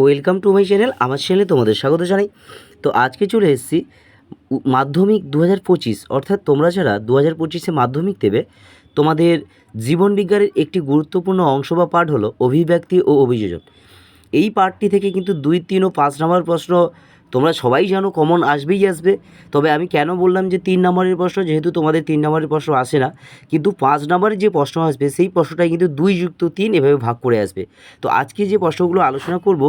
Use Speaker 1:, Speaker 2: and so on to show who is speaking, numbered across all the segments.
Speaker 1: Welcome to my channel, আমার চ্যানেলে তোমাদের স্বাগত জানাই। তো আজকে চলে এসেছি মাধ্যমিক দু পঁচিশ, অর্থাৎ তোমরা যারা দু হাজার পঁচিশে মাধ্যমিক দেবে, তোমাদের জীবন বিজ্ঞানের একটি গুরুত্বপূর্ণ অংশ বা পাঠ হলো অভিব্যক্তি ও অভিযোজন। এই পাঠটি থেকে কিন্তু দুই, তিন ও পাঁচ নম্বর প্রশ্ন তোমরা সবাই জানো কমন আসবেই আসবে। তবে আমি কেন বললাম যে তিন নম্বরের প্রশ্ন? যেহেতু তোমাদের তিন নম্বরের প্রশ্ন আসে না, কিন্তু পাঁচ নম্বরের যে প্রশ্ন আসবে, সেই প্রশ্নটাই কিন্তু দুই যুক্ত তিন এভাবে ভাগ করে আসবে। তো আজকে যে প্রশ্নগুলো আলোচনা করব,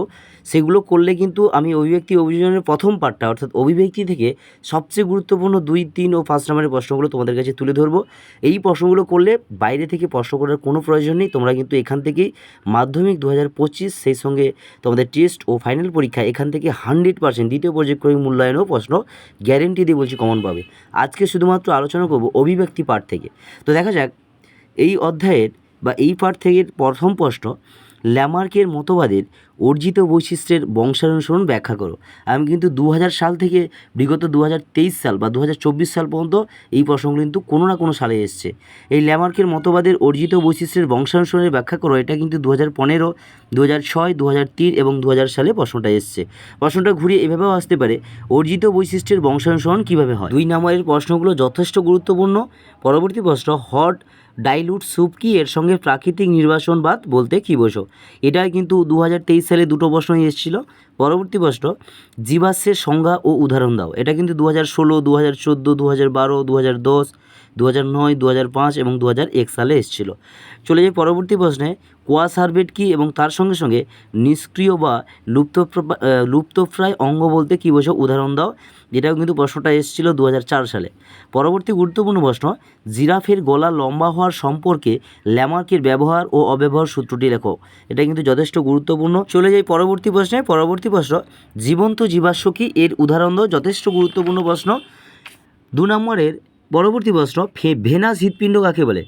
Speaker 1: সেগুলো করলে কিন্তু আমি অভিব্যক্তি অভিযোজনের প্রথম পার্টটা অর্থাৎ অভিব্যক্তি থেকে সবচেয়ে গুরুত্বপূর্ণ দুই, তিন ও পাঁচ নম্বরের প্রশ্নগুলো তোমাদের কাছে তুলে ধরবো। এই প্রশ্নগুলো করলে বাইরে থেকে প্রশ্ন করার কোনো প্রয়োজন নেই, তোমরা কিন্তু এখান থেকেই মাধ্যমিক দু হাজার পঁচিশ, সেই সঙ্গে তোমাদের টেস্ট ও ফাইনাল পরীক্ষা এখান থেকে হান্ড্রেড পার্সেন্ট দ্বিতীয় পর্যায়ক্রমিক মূল্যায়নেও প্রশ্ন গ্যারেন্টি দিয়ে বলছি কমন পাবে। আজকে শুধুমাত্র আলোচনা করব অভিব্যক্তি পাঠ থেকে। তো দেখা যাক, এই অধ্যায়ের বা এই পাঠ থেকে প্রথম প্রশ্ন ল্যামার্কের মতবাদের অর্জিত বৈশিষ্ট্যের বংশানুসরণ ব্যাখ্যা করো। আমি কিন্তু দু হাজার সাল থেকে বিগত দু হাজার তেইশ সাল বা দু হাজার চব্বিশ সাল পর্যন্ত এই প্রশ্নগুলো কিন্তু কোনো না কোনো সালে এসছে। এই ল্যামার্কের মতবাদের অর্জিত বৈশিষ্ট্যের বংশানুসরণের ব্যাখ্যা করো, এটা কিন্তু দু হাজার পনেরো দু হাজার ছয় দু হাজার এবং দু হাজার সালে প্রশ্নটা এসছে। প্রশ্নটা ঘুরিয়ে এভাবেও আসতে পারে, অর্জিত বৈশিষ্ট্যের বংশানুসরণ কীভাবে হয়? দুই নম্বরের প্রশ্নগুলো যথেষ্ট গুরুত্বপূর্ণ। পরবর্তী প্রশ্ন, হট ডাইলুট স্যুপ কি? এর সঙ্গে প্রাকৃতিক নির্বাসনবাদ বলতে কী বোঝো? এটা কিন্তু দু হাজার তেইশ সালে দুটো প্রশ্নই এসেছিল। পরবর্তী প্রশ্ন, জীবাশ্মের সংজ্ঞা ও উদাহরণ দাও। এটা কিন্তু দু হাজার ষোলো দু হাজার চোদ্দ দু হাজার বারো দু হাজার দশ দু নয় দু পাঁচ এবং দু এক সালে এসেছিল। চলে যাই পরবর্তী প্রশ্নে কোয়া সার্ভেট কি এবং তার সঙ্গে সঙ্গে নিষ্ক্রিয় বা লুপ্ত লুপ্তপ্রায় অঙ্গ বলতে কী বোঝো উদাহরণ দাও। যেটাও কিন্তু প্রশ্নটা এসেছিল দু হাজার চার সালে। পরবর্তী গুরুত্বপূর্ণ প্রশ্ন, জিরাফের গলা লম্বা হওয়ার সম্পর্কে ল্যামার্কের ব্যবহার ও অব্যবহার সূত্রটি লেখো। এটা কিন্তু যথেষ্ট গুরুত্বপূর্ণ। চলে যাই পরবর্তী প্রশ্নে, পরবর্তী প্রশ্ন, জীবন্ত জীবাশ্ম কি? এর উদাহরণ দাও, যথেষ্ট গুরুত্বপূর্ণ প্রশ্ন। দু নম্বরের পরবর্তী প্রশ্ন ফে ভেনাস হৃৎপিণ্ড কাকে বলে?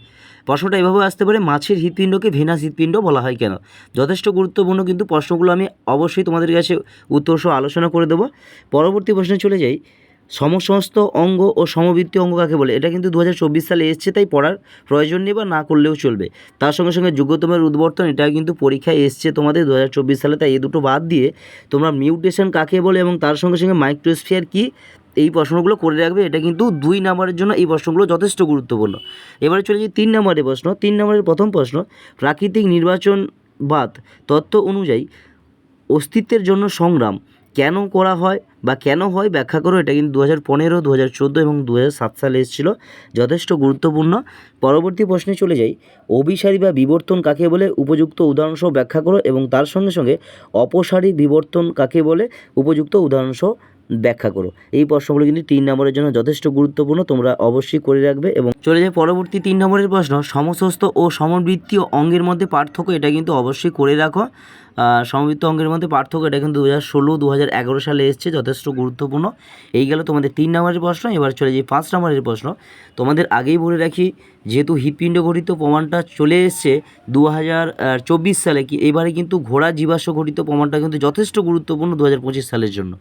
Speaker 1: প্রশ্নটা এভাবে আসতে পারে, মাছের হৃৎপিণ্ডকে ভেনাস হৃৎপিণ্ড বলা হয় কেন? যথেষ্ট গুরুত্বপূর্ণ কিন্তু প্রশ্নগুলো আমি অবশ্যই তোমাদের কাছে উত্তর সহ আলোচনা করে দেবো। পরবর্তী প্রশ্নে চলে যাই সমসমস্ত অঙ্গ ও সমবৃত্তি অঙ্গ কাকে বলে? এটা কিন্তু দু হাজার চব্বিশ সালে এসছে, তাই পড়ার প্রয়োজন নেই বা না করলেও চলবে। তার সঙ্গে সঙ্গে যোগ্যতমের উদ্বর্তন এটা কিন্তু পরীক্ষায় এসছে তোমাদের দু হাজার চব্বিশ সালে, তাই এই দুটো বাদ দিয়ে তোমরা মিউটেশন কাকে বলে এবং তার সঙ্গে সঙ্গে মাইক্রোস্ফিয়ার কি এই প্রশ্নগুলো করে রাখবে, এটা কিন্তু দুই নম্বরের জন্য এই প্রশ্নগুলো যথেষ্ট গুরুত্বপূর্ণ। এবারে চলে যাই তিন নম্বরের প্রশ্ন। তিন নম্বরের প্রথম প্রশ্ন, প্রাকৃতিক নির্বাচনবাদ তত্ত্ব অনুযায়ী অস্তিত্বের জন্য সংগ্রাম কেন করা হয় বা কেন হয় ব্যাখ্যা করো, এটা কিন্তু দু হাজার পনেরো দু হাজার চোদ্দ এবং দু হাজার সাত সালে এসেছিল, যথেষ্ট গুরুত্বপূর্ণ। পরবর্তী প্রশ্নে চলে যাই, অভিসারী বা বিবর্তন কাকে বলে? উপযুক্ত উদাহরণসহ ব্যাখ্যা করো এবং তার সঙ্গে সঙ্গে অপসারী বিবর্তন কাকে বলে? উপযুক্ত উদাহরণসহ ব্যাখ্যা করো। এই প্রশ্নগুলো কিন্তু তিন নম্বরের জন্য যথেষ্ট গুরুত্বপূর্ণ, তোমরা অবশ্যই করে রাখবে এবং চলে যায় পরবর্তী তিন নম্বরের প্রশ্ন, সমস্ত ও সমবৃত্তীয় অঙ্গের মধ্যে পার্থক্য এটা কিন্তু অবশ্যই করে রাখো। সমবৃত্ত অঙ্গের মধ্যে পার্থক্য এটা কিন্তু দু হাজার ষোলো দু হাজার এগারো সালে এসছে, যথেষ্ট গুরুত্বপূর্ণ। এই গেল তোমাদের তিন নম্বরের প্রশ্ন, এবার চলে যাই পাঁচ নম্বরের প্রশ্ন। তোমাদের আগেই বলে রাখি, যেহেতু হৃৎপিণ্ড ঘটিত প্রমাণটা চলে এসছে দু হাজার চব্বিশ সালে, কি এবারে কিন্তু ঘোড়া জীবাশ্ম ঘটিত প্রমাণটা কিন্তু যথেষ্ট গুরুত্বপূর্ণ দু হাজার পঁচিশ সালের জন্য।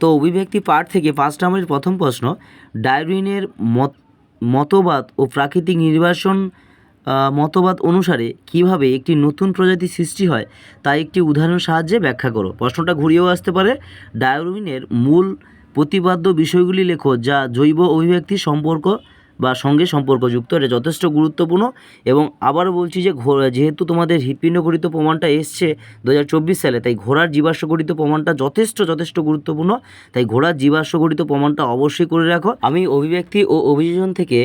Speaker 1: তো অভিব্যক্তি পাঠ থেকে পাঁচ নম্বরের প্রথম প্রশ্ন, ডারউইনের মত, মতবাদ ও প্রাকৃতিক নির্বাসন মতবাদ অনুসারে কীভাবে একটি নতুন প্রজাতি সৃষ্টি হয় তা একটি উদাহরণ সাহায্যে ব্যাখ্যা করো। প্রশ্নটা ঘুরিয়েও আসতে পারে। ডারউইনের মূল প্রতিপাদ্য বিষয়গুলি লেখো যা জৈব অভিব্যক্তি সম্পর্ক বা সঙ্গে সম্পর্কযুক্ত, এটা যথেষ্ট গুরুত্বপূর্ণ। এবং আবারও বলছি যে যেহেতু তোমাদের হৃৎপিণ্ড গঠিত প্রমাণটা এসছে দু হাজার চব্বিশ সালে, তাই ঘোড়ার জীবাশ্ম গঠিত প্রমাণটা যথেষ্ট যথেষ্ট গুরুত্বপূর্ণ। তাই ঘোড়ার জীবাশ্ম গঠিত প্রমাণটা অবশ্যই করে রাখো। আমি অভিব্যক্তি ও অভিযোজন থেকে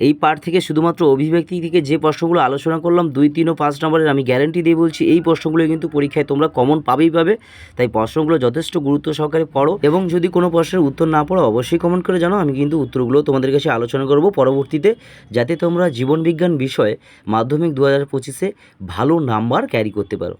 Speaker 1: এই পার্ট থেকে শুধুমাত্র অভিব্যক্তি থেকে যে প্রশ্নগুলো আলোচনা করলাম, দুই, তিন ও পাঁচ নম্বরের আমি গ্যারান্টি দিয়ে বলছি, এই প্রশ্নগুলো কিন্তু পরীক্ষায় তোমরা কমন পাবেই পাবে। তাই প্রশ্নগুলো যথেষ্ট গুরুত্ব সহকারে পড়ো এবং যদি কোনো প্রশ্নের উত্তর না পড়ো, অবশ্যই কমেন্ট করে জানো আমি কিন্তু উত্তরগুলো তোমাদের কাছে আলোচনা করব পরবর্তীতে, যাতে তোমরা জীবনবিজ্ঞান বিষয়ে মাধ্যমিক দু হাজার পঁচিশে ভালো নাম্বার ক্যারি করতে পারো।